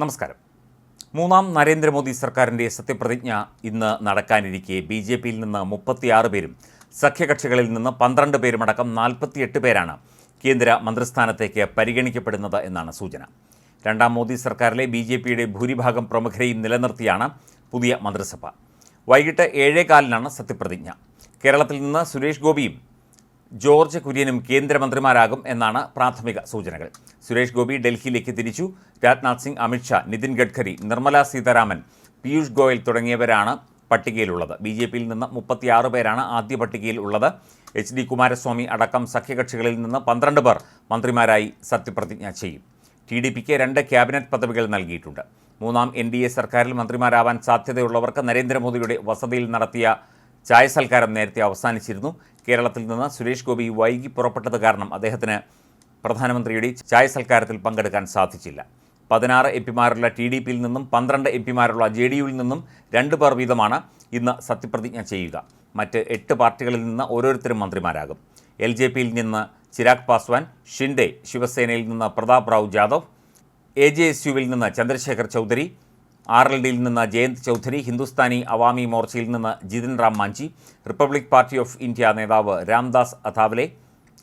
നമസ്കാരം. മൂന്നാം നരേന്ദ്രമോദി സർക്കാരിന്റെ സത്യപ്രതിജ്ഞ ഇന്ന് നടക്കാനിരിക്കെ ബി ജെ പിയിൽ നിന്ന് മുപ്പത്തിയാറ് പേരും സഖ്യകക്ഷികളിൽ നിന്ന് പന്ത്രണ്ട് പേരുമടക്കം നാൽപ്പത്തിയെട്ട് പേരാണ് കേന്ദ്ര മന്ത്രിസ്ഥാനത്തേക്ക് പരിഗണിക്കപ്പെടുന്നത് എന്നാണ് സൂചന. രണ്ടാം മോദി സർക്കാരിലെ ബി ജെ പിയുടെ ഭൂരിഭാഗം പ്രമുഖരെയും നിലനിർത്തിയാണ് പുതിയ മന്ത്രിസഭ. വൈകിട്ട് ഏഴേകാലിനാണ് സത്യപ്രതിജ്ഞ. കേരളത്തിൽ നിന്ന് സുരേഷ് ഗോപിയും ജോർജ് കുര്യനും കേന്ദ്രമന്ത്രിമാരാകും എന്നാണ് പ്രാഥമിക സൂചനകൾ. സുരേഷ് ഗോപി ഡൽഹിയിലേക്ക് തിരിച്ചു. രാജ്നാഥ് സിംഗ് അമിത്ഷാ നിതിൻ ഗഡ്കരി നിർമ്മല സീതാരാമൻ പീയൂഷ് ഗോയൽ തുടങ്ങിയവരാണ് പട്ടികയിലുള്ളത്. ബി ജെ പിയിൽ നിന്ന് മുപ്പത്തിയാറ് പേരാണ് ആദ്യ പട്ടികയിൽ ഉള്ളത് എച്ച് ഡി കുമാരസ്വാമി അടക്കം സഖ്യകക്ഷികളിൽ നിന്ന് പന്ത്രണ്ട് പേർ മന്ത്രിമാരായി സത്യപ്രതിജ്ഞ ചെയ്യും. ടി ഡി പിക്ക് രണ്ട് ക്യാബിനറ്റ് പദവികൾ നൽകിയിട്ടുണ്ട്. മൂന്നാം എൻ ഡി എ സർക്കാരിൽ മന്ത്രിമാരാവാൻ സാധ്യതയുള്ളവർക്ക് നരേന്ദ്രമോദിയുടെ വസതിയിൽ നടത്തിയ ചായ സൽക്കാരം നേരത്തെ അവസാനിച്ചിരുന്നു. കേരളത്തിൽ നിന്ന് സുരേഷ് ഗോപി വൈകി പുറപ്പെട്ടത് കാരണം അദ്ദേഹത്തിന് പ്രധാനമന്ത്രിയുടെ ചായ സൽക്കാരത്തിൽ പങ്കെടുക്കാൻ സാധിച്ചില്ല. പതിനാറ് എം പിമാരുള്ള ടി ഡി പിയിൽ നിന്നും പന്ത്രണ്ട് എം പിമാരുള്ള ജെ ഡി യുവിൽ നിന്നും രണ്ട് പേർ വീതമാണ് ഇന്ന് സത്യപ്രതിജ്ഞ ചെയ്യുക. മറ്റ് എട്ട് പാർട്ടികളിൽ നിന്ന് ഓരോരുത്തരും മന്ത്രിമാരാകും. എൽ ജെ പിയിൽ നിന്ന് ചിരാഗ് പാസ്വാൻ ഷിൻഡെ ശിവസേനയിൽ നിന്ന് Pratap Rao Jadhav A J S യുവിൽ നിന്ന് ചന്ദ്രശേഖർ ചൗധരി ആർ എൽ ഡിയിൽ നിന്ന് ജയന്ത് ചൗധരി ഹിന്ദുസ്ഥാനി അവാമി മോർച്ചയിൽ നിന്ന് Jitin Ram Manjhi republic party of India നേതാവ് രാംദാസ് അഥാവലെ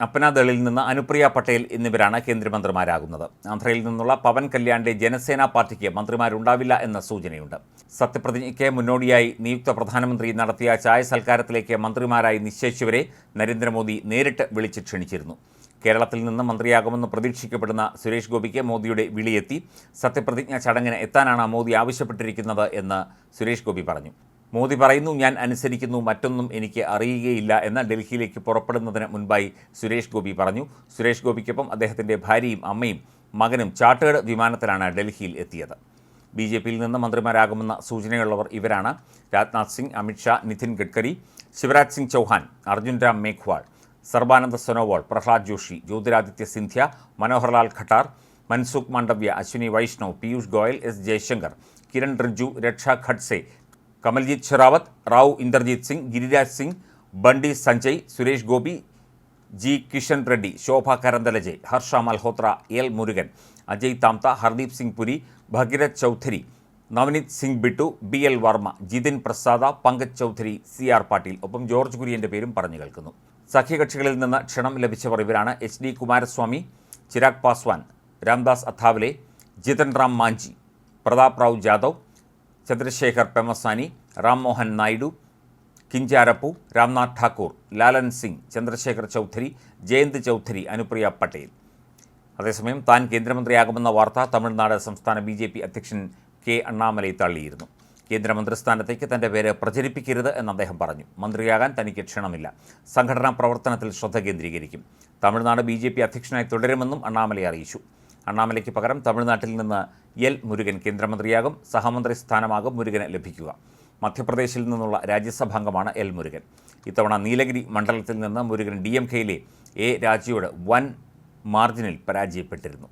അപ്പനാദളിൽ നിന്ന് അനുപ്രിയ പട്ടേൽ എന്നിവരാണ് കേന്ദ്രമന്ത്രിമാരാകുന്നത്. ആന്ധ്രയിൽ നിന്നുള്ള പവൻ കല്യാണിന്റെ ജനസേന പാർട്ടിക്ക് മന്ത്രിമാരുണ്ടാവില്ല എന്ന സൂചനയുണ്ട്. സത്യപ്രതിജ്ഞയ്ക്ക് മുന്നോടിയായി നിയുക്ത പ്രധാനമന്ത്രി നടത്തിയ ചായ സൽക്കാരത്തിലേക്ക് മന്ത്രിമാരായി നിശ്ചയിച്ചവരെ നരേന്ദ്രമോദി നേരിട്ട് വിളിച്ച് ക്ഷണിച്ചിരുന്നു. കേരളത്തിൽ നിന്ന് മന്ത്രിയാകുമെന്ന് പ്രതീക്ഷിക്കപ്പെടുന്ന സുരേഷ് ഗോപിക്ക് മോദിയുടെ വിളിയെത്തി സത്യപ്രതിജ്ഞാ ചടങ്ങിന് എത്താനാണ് മോദി ആവശ്യപ്പെട്ടിരിക്കുന്നത് എന്ന് സുരേഷ് ഗോപി പറഞ്ഞു. മോദി പറയുന്നു ഞാൻ അനുസരിക്കുന്നു മറ്റൊന്നും എനിക്ക് അറിയുകയില്ല എന്ന് ഡൽഹിയിലേക്ക് പുറപ്പെടുന്നതിന് മുൻപായി സുരേഷ് ഗോപി പറഞ്ഞു. സുരേഷ് ഗോപിക്കൊപ്പം അദ്ദേഹത്തിന്റെ ഭാര്യയും അമ്മയും മകനും ചാർട്ടേഡ് വിമാനത്തിലാണ് ഡൽഹിയിൽ എത്തിയത്. ബി ജെ പിയിൽ നിന്ന് മന്ത്രിമാരാകുമെന്ന സൂചനയുള്ളവർ ഇവരാണ്. Rajnath Singh Amit Shah Nitin Gadkari Shivraj Singh Chouhan Arjun Ram Meghwal Sarbananda Sonowal Pralhad Joshi Jyotiraditya Scindia Manohar Lal Khattar Mansukh Mandaviya Ashwini Vaishnaw Piyush Goyal S Jaishankar Kiren Rijiju Raksha Khadse Kamaljeet Sehrawat Rao Inderjit Singh Giriraj Singh Bandi Sanjay Suresh Gopi G Kishan Reddy Shobha Karandlaje Harsh Malhotra L Murugan Ajay Tamta Hardeep Singh Puri Bhagirath Choudhary Navneet Singh Bittu B L Verma Jitin Prasada Pankaj Chaudhary C R Patil. ഒപ്പം George കുര്യന്റെ പേരും പറഞ്ഞു കേൾക്കുന്നു. സഖ്യകക്ഷികളിൽ നിന്ന് ക്ഷണം ലഭിച്ചവർ ഇവരാണ് H D Kumaraswamy Chirag Paswan Ramdas Athawale Jitan Ram Manjhi Pratap Rao Jadhav Chandrashekhar Pemmasani Ram Mohan Naidu Kinjarapu Ramnath Thakur Lalan Singh Chandrashekhar Chaudhary Jayant Chaudhary Anupriya Patel. അതേസമയം താൻ കേന്ദ്രമന്ത്രിയാകുമെന്ന വാർത്ത തമിഴ്നാട് സംസ്ഥാന ബി അധ്യക്ഷൻ കെ അണ്ണാമലൈ തള്ളിയിരുന്നു. കേന്ദ്രമന്ത്രിസ്ഥാനത്തേക്ക് തന്റെ പേര് പ്രചരിപ്പിക്കരുത് എന്ന് അദ്ദേഹം പറഞ്ഞു. മന്ത്രിയാകാൻ തനിക്ക് ക്ഷണമില്ല. സംഘടനാ പ്രവർത്തനത്തിൽ ശ്രദ്ധ കേന്ദ്രീകരിക്കും. തമിഴ്നാട് ബി ജെ പി അധ്യക്ഷനായി തുടരുമെന്നും അണ്ണാമലൈ അറിയിച്ചു. അണ്ണാമലയ്ക്ക് പകരം തമിഴ്നാട്ടിൽ നിന്ന് എൽ മുരുകൻ കേന്ദ്രമന്ത്രിയാകും. സഹമന്ത്രി സ്ഥാനമാകും മുരുകന് ലഭിക്കുക. മധ്യപ്രദേശിൽ നിന്നുള്ള രാജ്യസഭാംഗമാണ് എൽ മുരുകൻ. ഇത്തവണ നീലഗിരി മണ്ഡലത്തിൽ നിന്ന് മുരുകൻ ഡി എം കെയിലെ എ രാജയോട് വൻ മാർജിനിൽ പരാജയപ്പെട്ടിരുന്നു.